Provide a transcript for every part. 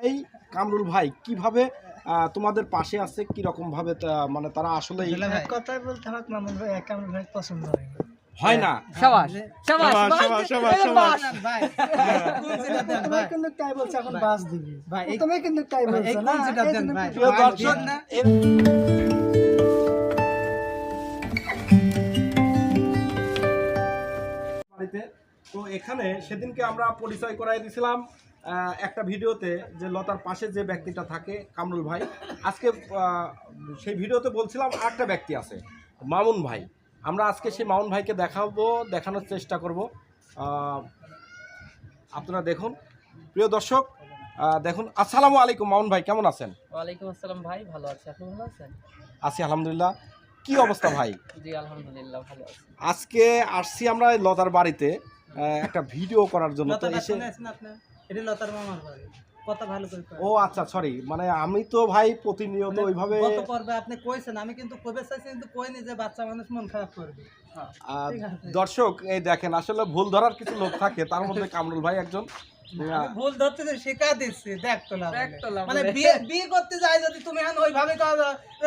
এই কামরুল ভাই কীভাবে আহ, তোমাদের পাশে আছে কি রকম ভাবে মানে তারা আসলে কথায় বলতে হবে মামুন ভাই আমার ভাই পছন্দ হয়। হয় না। ভাই কিন্তু তাই বলছো এখন বাস। দিবি ভাই, তুমি কিন্তু তাই না? দেন ভাই? প্রিয় দর্শক বাড়িতে। তো এখানে সেদিনকে আমরা পরিচয় করাই দিয়েছিলাম আহ, একটা ভিডিওতে যে লতার পাশে যে ব্যক্তিটা থাকে কামরুল ভাই আজকে সেই ভিডিওতে বলছিলাম আরেকটা ব্যক্তি আছে মামুন ভাই। আমরা আজকে সেই মামুন ভাইকে দেখাবো দেখানোর চেষ্টা করব। আপনারা দেখুন। প্রিয় দর্শক দেখুন। আসসালামু আলাইকুম মামুন ভাই কেমন আছেন? ওয়ালাইকুম আসসালাম ভাই ভালো আছি। আপনি ভালো আছেন? আছি আলহামদুলিল্লাহ। কি অবস্থা ভাই? জি আলহামদুলিল্লাহ ভালো আছি। আজকে আসছি আমরা লতার বাড়িতে একটা ভিডিও করার জন্য। তো এসে? এটা লতার মামার বাড়ি। কথা ভালো করে ও আচ্ছা সরি মানে আমি তো ভাই প্রতিনিয়ত মানে ওইভাবে গত পর্বে আপনি কইছেন আমি কিন্তু কবে চাইছি কিন্তু কইনি যে বাচ্চা মানুষ মন খারাপ করবে। দর্শক এই দেখেন আসলে ভুল ধরার কিছু লোক থাকে তার মধ্যে কামরুল ভাই একজন। ভুল ধরতে যে শেখা দিচ্ছি দেখ তো মানে বিয়ে বিয়ে করতে যাই যদি তুমি ওইভাবে কও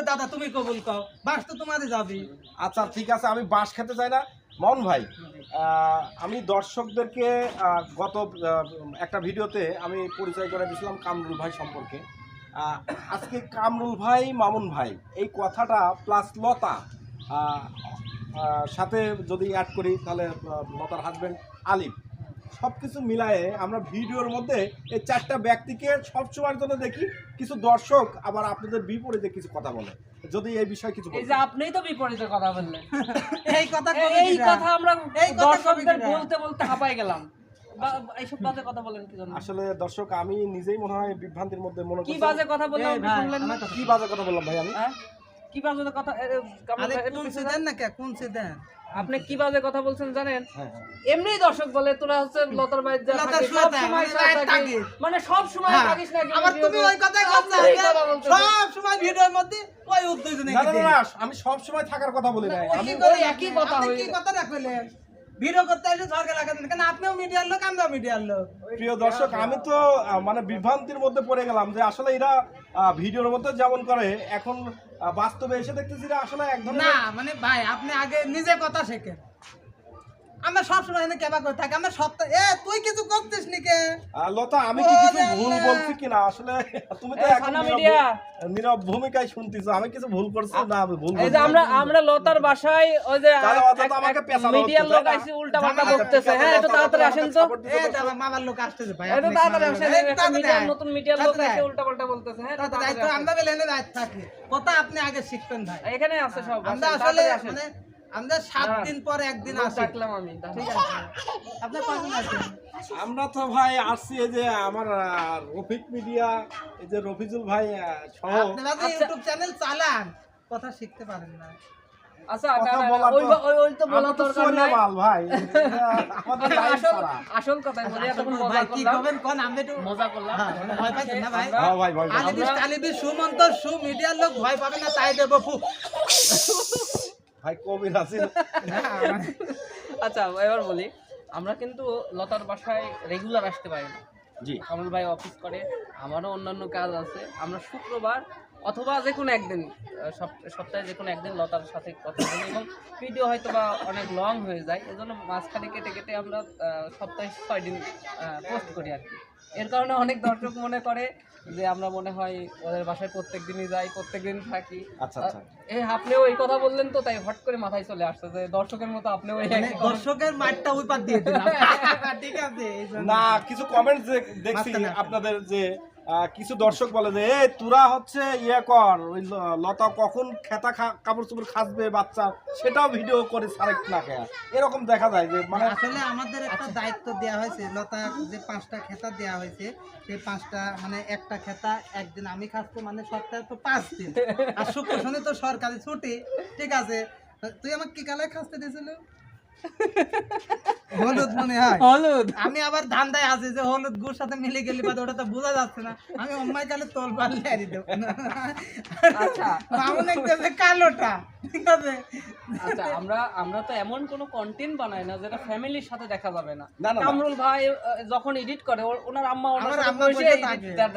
দাদা তুমি কবুল কও বাস তো তোমাদের যাবি আচ্ছা ঠিক আছে আমি বাঁশ খেতে চাই না। মন ভাই আমি দর্শকদেরকে গত একটা ভিডিওতে আমি পরিচয় করে দিয়েছিলাম কামরুল ভাই সম্পর্কে। আজকে কামরুল ভাই, মামুন ভাই, এই কথাটা প্লাস লতা সাথে যদি অ্যাড করি তাহলে লতার হাজব্যান্ড আলিফ সব কিছু মিলায়ে আমরা ভিডিওর মধ্যে এই চারটা ব্যক্তিকে সবসময়ের জন্য দেখি, কিছু দর্শক আবার আপনাদের বিপরীতে কিছু কথা বলে। যদি এই বিষয়ে কিছু এই। যে আপনিই তো বিপরীতে কথা বললেন। এই কথা এই- এই কথা আমরা এই দর্শকদের বলতে বলতে হাঁপাই গেলাম। এইসব বাজে কথা বলেন কি জন্য? আসলে দর্শক আমি নিজেই মনে হয় বিভ্রান্তির মধ্যে মনে কি বাজে কথা বললাম কি বাজে কথা বললাম ভাই আমি? হ্যাঁ? কি বাজে কথা কোন সে দেন না কে? কোন সে দেন। আপনি কি বাজে কথা বলছেন জানেন? হ্যাঁ হ্যাঁ। দর্শক বলে তোরা হচ্ছে লতার লতার সব সময় মানে। মানে সব সময় হ্যাঁ। থাকিস নাকি আবার তুমি ওই কথাই সব সময় ভিডিওর মধ্যে ওই উদ্যোগ না, না, না, না, আমি সব সময় থাকার কথা বলি না আমি একই কথা হয়ে কি কথা রাখলেন? ভিডিও করতে এসে সরকার লাগাতেন কেন আপনিও মিডিয়ার লোক আমিও মিডিয়ার লোক। প্রিয় দর্শক আমি তো মানে বিভ্রান্তির মধ্যে পড়ে গেলাম যে আসলে এরা ভিডিওর মধ্যে যেমন করে এখন বাস্তবে এসে দেখতেছি আসলে একদম না মানে ভাই আপনি আগে নিজে কথা শেখেন। আমরা সবসময় এখানে কেবা করে থাকি আমরা সপ্তাহ এ তুই কিছু করছিস নিকে লতা আমি কি কিছু ভুল বলছি কিনা? আসলে তুমি তো এখন মিডিয়া। নীরব ভূমিকায় শুনতেছো আমি কিছু ভুল করছি? না আমি ভুল এই যে আমরা আমরা লতার বাসায় ওই যে আমাকে পেছানো মিডিয়ার লোক? আইসে উল্টা পাল্টা বলতেছে হ্যাঁ একটু তাড়াতাড়ি আসেন তো। এ দাদা মামার লোক আসতেছে ভাই আপনি তাড়াতাড়ি আসেন মিডিয়ার নতুন মিডিয়ার লোক আয়। উল্টা পাল্টা বলতেছে হ্যাঁ তাড়াতাড়ি। আমরা বেলেনে দাঁড় থাকি কথা আপনি আগে শিখবেন ভাই। এখানে আছে সব আমরা আসলে মানে আমরা সাত দিন পর একদিন লোক আসি। আমি ঠিক আছে। আপনার কখন আছেন? আমরা তো ভাই আসছি এই যে আমার রফিক মিডিয়া এই যে রফিজুল ভাই সহ। আপনারা আচ্ছা। ইউটিউব চ্যানেল চালান। কথা শিখতে পারেন না। আচ্ছা কথা আচ্ছা, আসল বলি মজা করলাম। করবেন? কোন আমি একটু মজা করলাম। হ্যাঁ, মানে হ্যাঁ সুমন্ত সু মিডিয়ার লোক ভয় পাবে না তাই দেবো। ভাই কবির আছে আচ্ছা এবার বলি আমরা কিন্তু লতার বাসায় রেগুলার আসতে পারি না। জি। কমল ভাই অফিস করে আমারও অন্যান্য কাজ আছে। আমরা শুক্রবার অথবা যে কোনো একদিন সপ্তাহে যে কোনো একদিন লতার সাথে কথা বলি এবং ভিডিও হয়তো বা অনেক লং হয়ে যায় এজন্য মাঝখানে কেটে কেটে আমরা সপ্তাহে ছয় দিন পোস্ট করি আর কি। এর কারণে অনেক দর্শক মনে করে যে আমরা মনে হয় ওদের বাসায় প্রত্যেক দিনই যাই প্রত্যেক দিন থাকি। আচ্ছা আচ্ছা। এই আপনিও এই কথা বললেন তো তাই হট করে মাথায় চলে আসছে যে দর্শকের মতো আপনিও মানে দর্শকের মাঠটা ওই পার দিয়ে ঠিক আছে না কিছু কমেন্ট দেখছি আপনাদের যে কিছু দর্শক বলে যে এ তোরা হচ্ছে ইয়ে কর ওই লতা কখন খেতা কাপড় চোপড় খাসবে বাচ্চা? সেটাও ভিডিও করে সারেক না খেয়া এরকম দেখা যায় যে মানে আসলে আমাদের একটা দায়িত্ব দেওয়া হয়েছে লতা যে পাঁচটা খেতা দেওয়া হয়েছে সেই পাঁচটা মানে একটা খেতা একদিন আমি খাচ্ছি মানে সপ্তাহে তো পাঁচ দিন। আর শুক্র শনি তো সরকারি ছুটি ঠিক আছে। তুই আমাকে কি কালার খাসতে দিয়েছিল? হলুদ মনে হয়। হলুদ। আমি আবার ধান্দায় আছি যে হলুদ গুড় সাথে মিলে গেলে বাদে ওটা তো বোঝা যাচ্ছে না। আমি অম্মাই কালে তোল পারলে হারি দেবো। আচ্ছা। মামুন দেখতেছে কালোটা ঠিক আছে? আচ্ছা আমরা আমরা তো এমন কোনো কন্টেন্ট বানাই না যেটা ফ্যামিলির সাথে দেখা যাবে না। না, না, না। কামরুল ভাই যখন এডিট করে ওনার আম্মা ওনার সাথে আম্মা বসে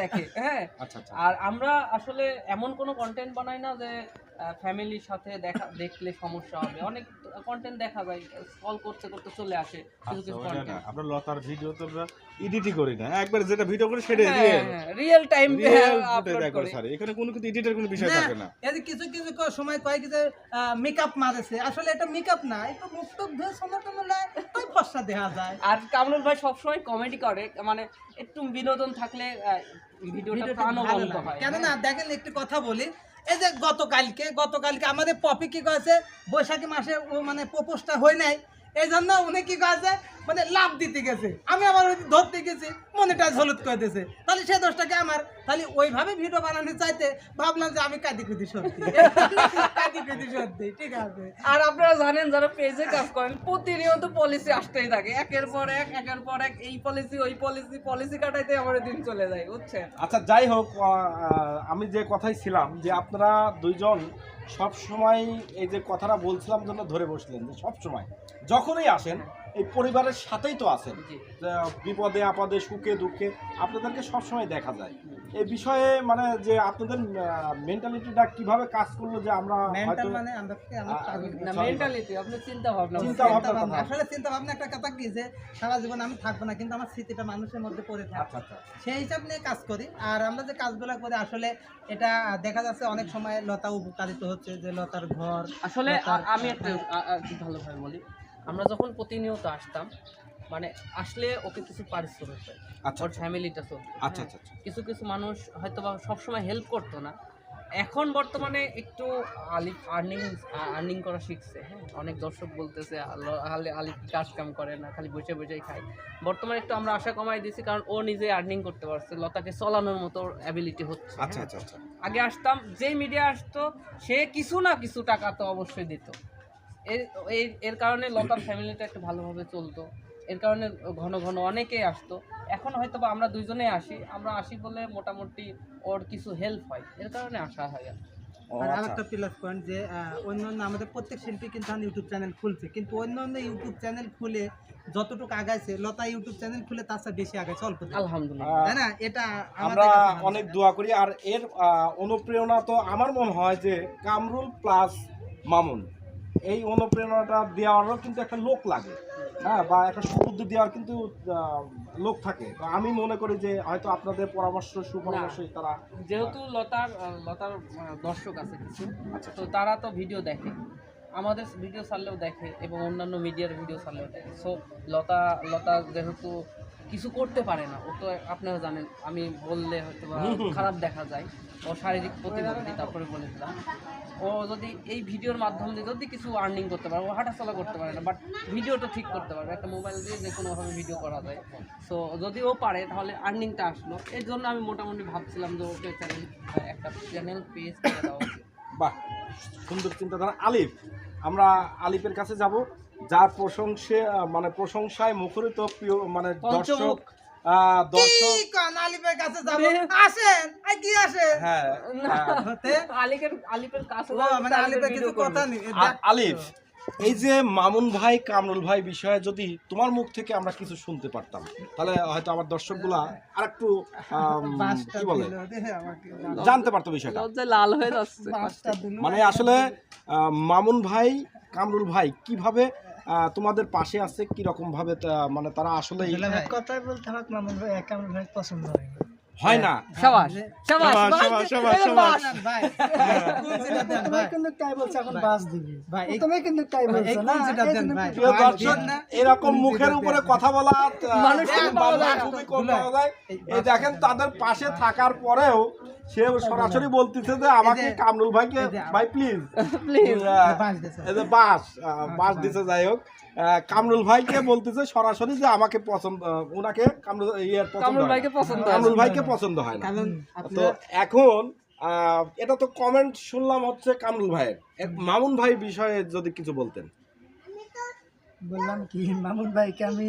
দেখে হ্যাঁ? আচ্ছা আচ্ছা। আর আমরা আসলে এমন কোনো কন্টেন্ট বানাই না যে ফ্যামিলির সাথে দেখা দেখলে সমস্যা হবে। অনেক কন্টেন্ট দেখা যায় স্ক্রল করতে করতে চলে আসে কিছু আচ্ছা, কিছু কন্টেন্ট আমরা লতার ভিডিও তো আমরা এডিটই করি না। একবার যেটা ভিডিও করি সেটা real time real upload footage করি। স্যার এখানে কোনো কিছু এডিটের কোনো বিষয় থাকে না। এই যে কিছু কিছু সময় কয় কি যে মেকআপ মারেছে। আসলে এটা মেকআপ না একটু মুখ টুক ধুয়ে সোনা টোনা তাই ফর্সা দেখা যায়। আর কামরুল ভাই সবসময় কমেডি করে মানে একটু বিনোদন থাকলে ভিডিওটা প্রাণবন্ত ভালো লাগে। হয়। কেননা দেখেন একটি কথা বলি এই যে গতকালকে গতকালকে আমাদের পপি কী করেছে বৈশাখী মাসে মানে প্রপোজটা হয় নাই। এই জন্য উনি কী কয়েছে? মানে লাভ দিতে গেছে। আমি আবার ওই ধরতে গেছি মনেটাইজ হলুদ করে দিয়েছে তাহলে সে দোষটাকে আমার। তাহলে ওইভাবে ভিডিও বানানো চাইতে ভাবলাম যে আমি কাঁদি কুদি সত্যি। কাঁদি কুদি সত্যি ঠিক আছে। আর আপনারা জানেন যারা পেজে কাজ করেন প্রতিনিয়ত পলিসি আসতেই থাকে। একের পর এক একের পর এক এই পলিসি ওই পলিসি পলিসি কাটাইতে আমার দিন চলে যায় বুঝছেন? আচ্ছা যাই হোক আমি যে কথাই ছিলাম যে আপনারা দুইজন সব সময় এই যে কথাটা বলছিলাম জন্য ধরে বসলেন যে সব সময় যখনই আসেন এই পরিবারের সাথেই তো আছেন। বিপদে আপদে সুখে দুঃখে আপনাদেরকে সবসময় দেখা যায়। এই বিষয়ে মানে যে আপনাদের মেন্টালিটিটা কীভাবে কাজ করল যে আমরা মানে. মেন্টালিটি চিন্তা ভাবনা চিন্তা। আসলে চিন্তা ভাবনা একটা কথা কি যে সারা জীবন আমি থাকব না কিন্তু আমার স্মৃতিটা মানুষের মধ্যে পড়ে থাকে। আচ্ছা আচ্ছা। সেই হিসাব নিয়ে কাজ করি। আর আমরা যে কাজগুলো করি আসলে এটা দেখা যাচ্ছে অনেক সময় লতা উপকারিত হচ্ছে যে লতার ঘর আসলে আমি একটা একটু ভালোভাবে বলি। আমরা যখন প্রতিনিয়ত আসতাম মানে আসলে ওকে কিছু পারিশ্রমিক পাই আচ্ছা। ওর ফ্যামিলিটা চলতো আচ্ছা হ্যাঁ। আচ্ছা আচ্ছা। কিছু কিছু মানুষ হয়তো বা সবসময় হেল্প করতো না। এখন বর্তমানে একটু আলিফ আর্নিং আর্নিং করা শিখছে হ্যাঁ। অনেক দর্শক বলতেছে আলো- আলি- আলিফ কাজ কাম করে না খালি বসে বসেই খায়। বর্তমানে একটু আমরা আশা কমাই দিয়েছি কারণ ও নিজে আর্নিং করতে পারছে লতাকে চলানোর মতো অ্যাবিলিটি হচ্ছে আচ্ছা হ্যাঁ। আচ্ছা আচ্ছা। আগে আসতাম যেই মিডিয়া আসতো সে কিছু না কিছু টাকা তো অবশ্যই দিত। এর এর- এর কারণে লতার ফ্যামিলিটা একটু ভালোভাবে চলতো। এর কারণে ঘন ঘন অনেকেই আসতো। এখন হয়তো বা আমরা দুইজনেই আসি আমরা আসি বলে মোটামুটি ওর কিছু হেল্প হয়। এর কারণে আসা হয় আর আচ্ছা। আরেকটা প্লাস পয়েন্ট যে অন্য অন্য আমাদের প্রত্যেক শিল্পী কিন্তু ইউটিউব চ্যানেল খুলছে। কিন্তু অন্য অন্য ইউটিউব চ্যানেল খুলে যতটুকু আগাইছে লতা ইউটিউব চ্যানেল খুলে তার চেয়ে বেশি আগাইছে অল্প। আলহামদুলিল্লাহ। তাই না এটা আমরা অনেক দোয়া করি। আর এর অনুপ্রেরণা তো আমার মনে হয় যে কামরুল প্লাস মামুন। এই অনুপ্রেরণাটা দেওয়ারও কিন্তু একটা লোক লাগে হ্যাঁ বা একটা সুবুদ্ধি দেওয়ার কিন্তু লোক থাকে। আমি মনে করি যে হয়তো আপনাদের পরামর্শ সুপরামর্শই তারা যেহেতু লতার লতার দর্শক আছে কিছু আচ্ছা তো তারা তো ভিডিও দেখে। আমাদের ভিডিও ছাড়লেও দেখে এবং অন্যান্য মিডিয়ার ভিডিও ছাড়লেও দেখে। সো লতা লতা যেহেতু কিছু করতে পারে না। ও তো আপনারা জানেন আমি বললে হয়তো বা খারাপ দেখা যায়। ও শারীরিক প্রতিবন্ধী তারপরে বলে দিলাম। ও যদি এই ভিডিওর মাধ্যম দিয়ে যদি কিছু আর্নিং করতে পারে ও হাঁটাচলা করতে পারে না বাট ভিডিওটা ঠিক করতে পারবে একটা মোবাইল দিয়ে যে কোনোভাবে ভিডিও করা যায়। সো যদি ও পারে তাহলে আর্নিংটা আসলো। এর জন্য আমি মোটামুটি ভাবছিলাম যে ওকে চ্যানেল একটা চ্যানেল পেজ দেওয়া উচিত। বাহ সুন্দর চিন্তাধারা। আলিফ আমরা আলিফের কাছে যাব। যার প্রশংসে মানে প্রশংসায় মুখরিত প্রিয় মানে দর্শক হ্যাঁ মানে আলিফ এই যে মামুন ভাই কামরুল ভাই বিষয়ে যদি তোমার মুখ থেকে আমরা কিছু শুনতে পারতাম তাহলে হয়তো আমার দর্শকগুলা আর একটু কি বলে? জানতে পারতো বিষয়টা। লাল হয়ে যাচ্ছে। মানে আসলে আহ, মামুন ভাই কামরুল ভাই কীভাবে তোমাদের পাশে আছে কি রকম ভাবে মানে তারা আসলে কথায় বলতে আমার মামুন ভাই এক আমার ভাই পছন্দ হয় হয় না সাবাস সাবাস সাবাস, সাবাস, সাবাস, এটা সাবাস। বাস। না, ভাই কোন যেটা দেন প্রথমে ভাই কিন্তু তাই বলছে এখন বাস দিবি ভাই এই প্রথমে কিন্তু তাই ভাই, বলছে এই কোন যেটা দেন ভাই? প্রিয় দর্শক এরকম মুখের উপরে কথা বলা। খুবই কম। পাওয়া যায় দেখেন তাদের পাশে থাকার পরেও সে সরাসরি বলতেছে যে আমাকে কামরুল ভাইকে ভাই প্লিজ Please। বাস। বাস দিছে। যাই হোক। কামরুল ভাইকে বলতেছে সরাসরি যে আমাকে পছন্দ ওনাকে কামরুল ইয়ের পছন্দ কামরুল ভাইকে পছন্দ কামরুল না। ভাইকে পছন্দ হয় না। তো এখন এটা তো কমেন্ট শুনলাম হচ্ছে কামরুল ভাইয়ের। মামুন ভাই বিষয়ে যদি কিছু বলতেন। বললাম কি মামুন ভাইকে আমি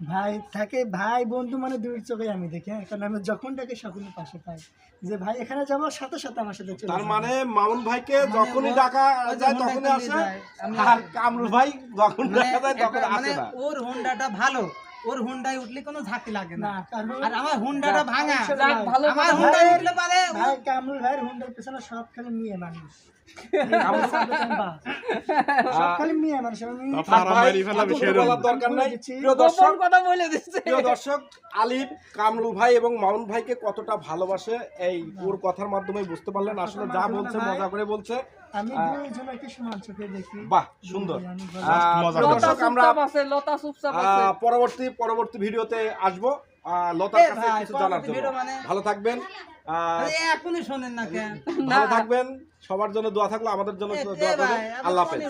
ভাই থাকে ভাই বন্ধু মানে দুই চোখে আমি দেখি হ্যাঁ? কারণ আমি যখন ডাকে সকলের পাশে পাই। যে ভাই এখানে যাব সাথে সাথে আমার সাথে চলে তার মানে মামুন ভাইকে মানে যখনই ডাকা যায় তখনই আসে। আর কামরুল ভাই যখন মানে ডাকা যায় তখন আসে মানে না। ওর হোন্ডাটা ভালো। ওর হোন্ডায় উঠলে কোনো ঝাঁকি লাগে না। আর আমার হোন্ডাটা ভাঙা। আমার। হোন্ডায় উঠলে পারে ভাই কামরুল ভাইয়ের হুন্ডার পেছনে সব খালি মেয়ে মানুষ। সব খালি মেয়ে মানুষ আমি থাক ভাই, এত কিছু বলার দরকার নাই প্রিয় দর্শক গোপন কথা বলে দিচ্ছে। প্রিয় দর্শক আলিফ কামরুল ভাই এবং মামুন ভাইকে কতটা ভালোবাসে এই ওর কথার মাধ্যমে বুঝতে পারলেন। আসলে যা বলছে মজা করে বলছে। আমি দেখি। বাহ সুন্দর। আমরা পরবর্তী পরবর্তী ভিডিওতে আসব। আহ, লতার কাছে কিছু জানার জন্য। মানে? ভালো থাকবেন। এখনই শোনেন না কেন? ভালো থাকবেন সবার জন্য দোয়া থাকল আমাদের জন্য দোয়া করবেন আল্লাহ হাফেজ।